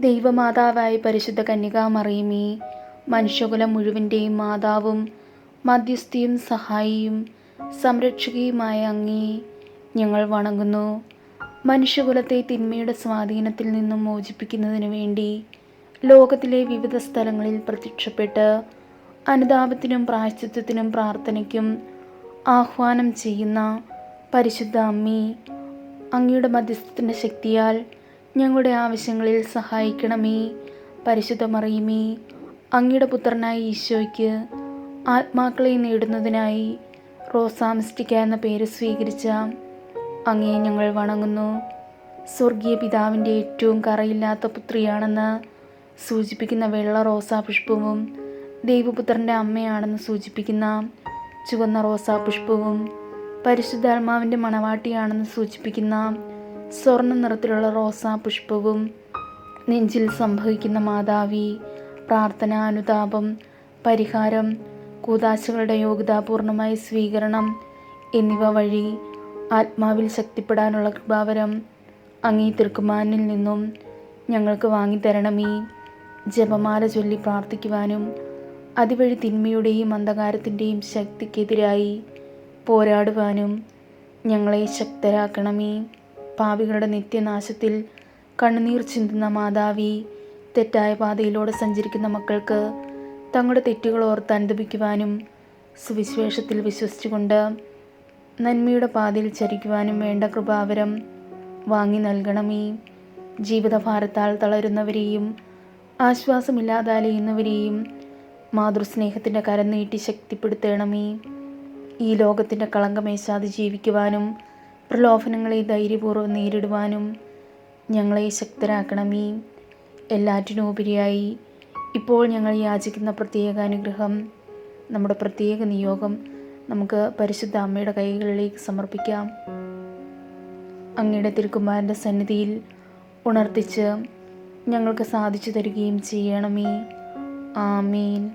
ദൈവമാതാവായ പരിശുദ്ധ കന്യകാമറിയമേ മനുഷ്യകുലം മുഴുവന്റെയും മാതാവും മധ്യസ്ഥിയും സഹായിയും സംരക്ഷകയുമായ അങ്ങേ ഞങ്ങൾ വണങ്ങുന്നു. മനുഷ്യകുലത്തെ തിന്മയുടെ സ്വാധീനത്തിൽ നിന്നും മോചിപ്പിക്കുന്നതിനു വേണ്ടി ലോകത്തിലെ വിവിധ സ്ഥലങ്ങളിൽ പ്രത്യക്ഷപ്പെട്ട് അനുതാപത്തിനും പ്രായശ്ചിത്വത്തിനും പ്രാർത്ഥനയ്ക്കും ആഹ്വാനം ചെയ്യുന്ന പരിശുദ്ധ അമ്മി അങ്ങയുടെ മധ്യസ്ഥത്തിന്റെ ശക്തിയാൽ ഞങ്ങളുടെ ആവശ്യങ്ങളിൽ സഹായിക്കണമേ. പരിശുദ്ധ മറിയുമേ അങ്ങയുടെ പുത്രനായ ഈശോയ്ക്ക് ആത്മാക്കളെ നേടുന്നതിനായി റോസാമിസ്റ്റിക്ക എന്ന പേര് സ്വീകരിച്ച അങ്ങയെ ഞങ്ങൾ വണങ്ങുന്നു. സ്വർഗീയ പിതാവിന്റെ ഏറ്റവും കറയില്ലാത്ത പുത്രിയാണെന്ന് സൂചിപ്പിക്കുന്ന വെള്ള റോസാ പുഷ്പവും ദൈവപുത്രന്റെ അമ്മയാണെന്ന് സൂചിപ്പിക്കുന്ന ചുവന്ന റോസാ പുഷ്പവും പരിശുദ്ധാത്മാവിന്റെ മണവാട്ടിയാണെന്ന് സൂചിപ്പിക്കുന്ന സ്വർണ നിറത്തിലുള്ള റോസാ പുഷ്പവും നെഞ്ചിൽ സംഭവിക്കുന്ന മാതാവി പ്രാർത്ഥന അനുതാപം പരിഹാരം കൂതാശകളുടെ യോഗ്യതാപൂർണമായ സ്വീകരണം എന്നിവ വഴി ആത്മാവിൽ ശക്തിപ്പെടാനുള്ള കൃപാവരം അങ്ങേ തിരുക്കുമാനിൽ നിന്നും ഞങ്ങൾക്ക് വാങ്ങിത്തരണമേ. ജപമാല ചൊല്ലി പ്രാർത്ഥിക്കുവാനും അതുവഴി തിന്മയുടെയും അന്ധകാരത്തിന്റെയും ശക്തിക്കെതിരായി പോരാടുവാനും ഞങ്ങളെ ശക്തരാക്കണമേ. പാപികളുടെ നിത്യനാശത്തിൽ കണ്ണുനീർ ചിന്തുന്ന മാതാവി തെറ്റായ പാതയിലൂടെ സഞ്ചരിക്കുന്ന മക്കൾക്ക് തങ്ങളുടെ തെറ്റുകൾ ഓർത്ത് അനുദപിക്കുവാനും സുവിശേഷത്തിൽ വിശ്വസിച്ചുകൊണ്ട് നന്മയുടെ പാതയിൽ ചരിക്കുവാനും വേണ്ട കൃപാവരം വാങ്ങി നൽകണമേ. ജീവിതഭാരത്താൽ തളരുന്നവരെയും ആശ്വാസമില്ലാതെ അലയുന്നവരെയും മാതൃസ്നേഹത്തിന്റെ കരം നീട്ടി ശക്തിപ്പെടുത്തണമേ. ഈ ലോകത്തിന്റെ കളങ്കമേശാതെ ജീവിക്കുവാനും പ്രലോഭനങ്ങളെ ധൈര്യപൂർവം നേരിടുവാനും ഞങ്ങളെ ശക്തരാക്കണമേ. എല്ലാറ്റിനും ഉപരിയായി ഇപ്പോൾ ഞങ്ങൾ യാചിക്കുന്ന പ്രത്യേക അനുഗ്രഹം നമ്മുടെ പ്രത്യേക നിയോഗം നമുക്ക് പരിശുദ്ധ അമ്മയുടെ കൈകളിലേക്ക് സമർപ്പിക്കാം. അങ്ങയുടെ തിരുക്കുമാരന്റെ സന്നിധിയിൽ ഉണർത്തിച്ച് ഞങ്ങൾക്ക് സാധിച്ചു തരികയും ചെയ്യണമേ. ആമീൻ.